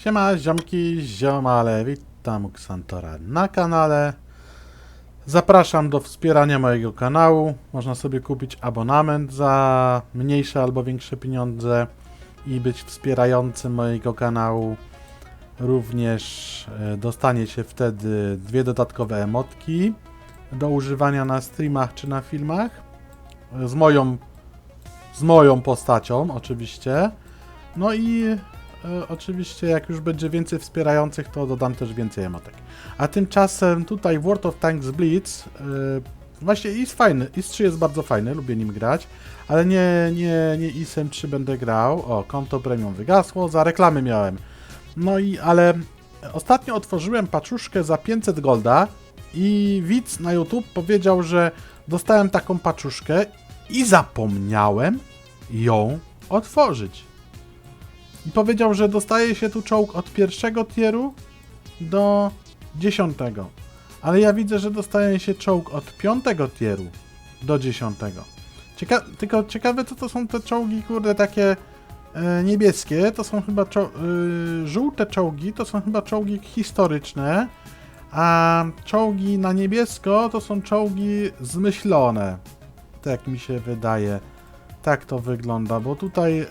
Siema, ziomki, ziomale, witam Xantora na kanale. Zapraszam do wspierania mojego kanału. Można sobie kupić abonament za mniejsze albo większe pieniądze i być wspierającym mojego kanału. Również e, dostaniecie wtedy dwie dodatkowe emotki do używania na streamach czy na filmach. E, Z moją, z moją postacią oczywiście. No i e, oczywiście jak już będzie więcej wspierających, to dodam też więcej emotek. A tymczasem tutaj World of Tanks Blitz e, właśnie jest fajny, IS-3 jest bardzo fajny, lubię nim grać, ale nie, nie, nie IS-em 3 będę grał. O, konto premium wygasło, za reklamy miałem. No i, ale ostatnio otworzyłem paczuszkę za 500 golda i widz na YouTube powiedział, że dostałem taką paczuszkę i zapomniałem ją otworzyć. I powiedział, że dostaje się tu czołg od pierwszego tieru do dziesiątego. Ale ja widzę, że dostaje się czołg od piątego tieru do dziesiątego. Cieka tylko ciekawe, co to są te czołgi, kurde, takie e, niebieskie. To są chyba czo y, żółte czołgi, to są chyba czołgi historyczne. A czołgi na niebiesko to są czołgi zmyślone. Tak mi się wydaje. Tak to wygląda, bo tutaj e,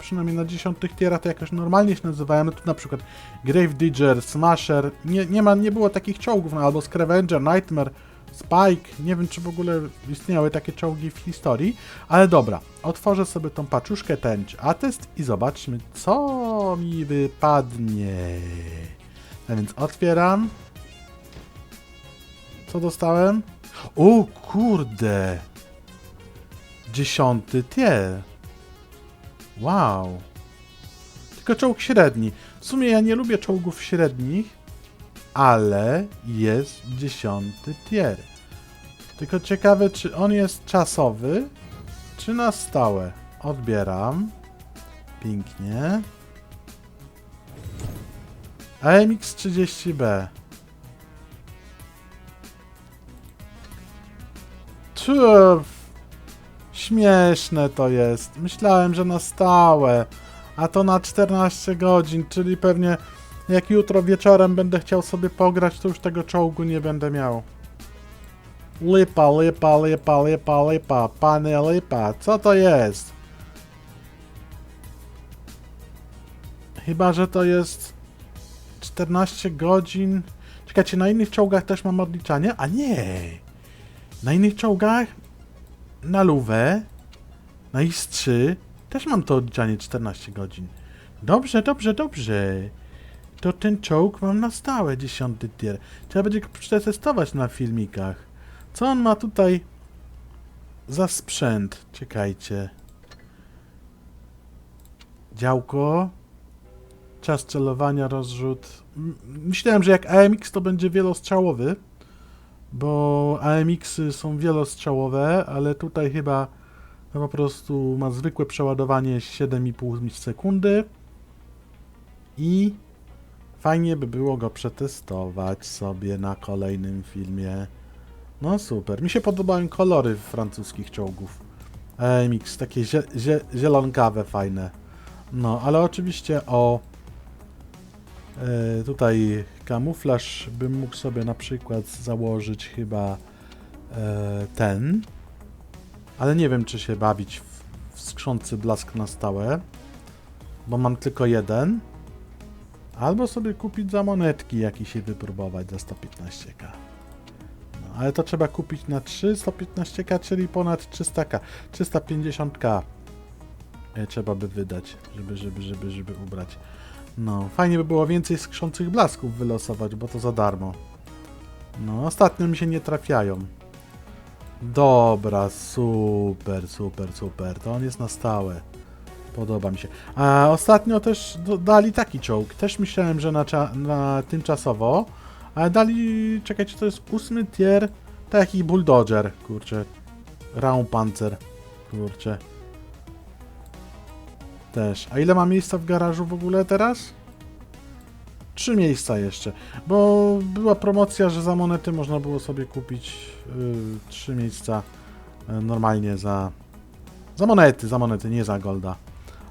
przynajmniej na dziesiątych tierach to jakoś normalnie się nazywają. No tu na przykład Grave Digger, Smasher, nie, nie, ma, nie było takich czołgów, no, albo Scavenger, Nightmare, Spike, nie wiem czy w ogóle istniały takie czołgi w historii, ale dobra, otworzę sobie tą paczuszkę tęcz atest i zobaczmy co mi wypadnie. A więc otwieram. Co dostałem? O kurde! Dziesiąty tier. Wow. Tylko czołg średni. W sumie ja nie lubię czołgów średnich, ale jest dziesiąty tier. Tylko ciekawe, czy on jest czasowy, czy na stałe. Odbieram. Pięknie. AMX 30B. Śmieszne to jest. Myślałem, że na stałe. A to na 14 godzin, czyli pewnie jak jutro wieczorem będę chciał sobie pograć, to już tego czołgu nie będę miał. Lipa, lipa, lipa, lipa, lipa, panie lipa. Co to jest? Chyba, że to jest 14 godzin. Czekajcie, na innych czołgach też mam odliczanie? A nie! Na innych czołgach na luwę, na IS-3 też mam to odliczanie 14 godzin. Dobrze, dobrze, dobrze. To ten czołg mam na stałe 10 tier. Trzeba będzie przetestować na filmikach. Co on ma tutaj za sprzęt? Czekajcie. Działko. Czas celowania, rozrzut. Myślałem, że jak AMX to będzie wielostrzałowy bo AMX-y są wielostrzałowe, ale tutaj chyba po prostu ma zwykłe przeładowanie 7,5 sekundy i fajnie by było go przetestować sobie na kolejnym filmie. No super, mi się podobają kolory francuskich czołgów. AMX, takie zie zie zielonkawe, fajne. No, ale oczywiście o E, tutaj kamuflaż bym mógł sobie na przykład założyć chyba e, ten, ale nie wiem czy się bawić w, w skrzący blask na stałe, bo mam tylko jeden. Albo sobie kupić za monetki jakiś i wypróbować za 115k. No, ale to trzeba kupić na 3 115k, czyli ponad 300k. 350k e, trzeba by wydać, żeby, żeby, żeby, żeby ubrać. No, fajnie by było więcej skrzących blasków wylosować, bo to za darmo. No, ostatnio mi się nie trafiają. Dobra, super, super, super. To on jest na stałe. Podoba mi się. A ostatnio też dali taki czołg. Też myślałem, że na, na tymczasowo. Ale dali, czekajcie, to jest ósmy tier. Taki bulldozer, kurczę. Raumpanzer, kurczę. Też. A ile ma miejsca w garażu w ogóle teraz? Trzy miejsca jeszcze. Bo była promocja, że za monety można było sobie kupić yy, trzy miejsca yy, normalnie za. Za monety, za monety, nie za golda.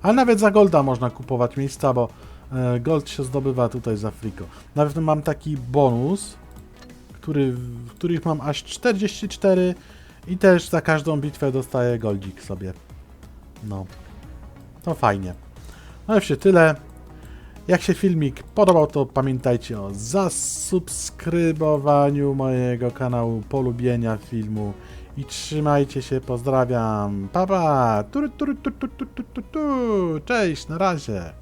Ale nawet za golda można kupować miejsca, bo E, Gold się zdobywa tutaj za friko. Nawet mam taki bonus, który, w których mam aż 44 i też za każdą bitwę dostaję goldzik sobie. No, to fajnie. No i tyle. Jak się filmik podobał, to pamiętajcie o zasubskrybowaniu mojego kanału, polubienia filmu i trzymajcie się, pozdrawiam. Pa pa! Cześć, na razie.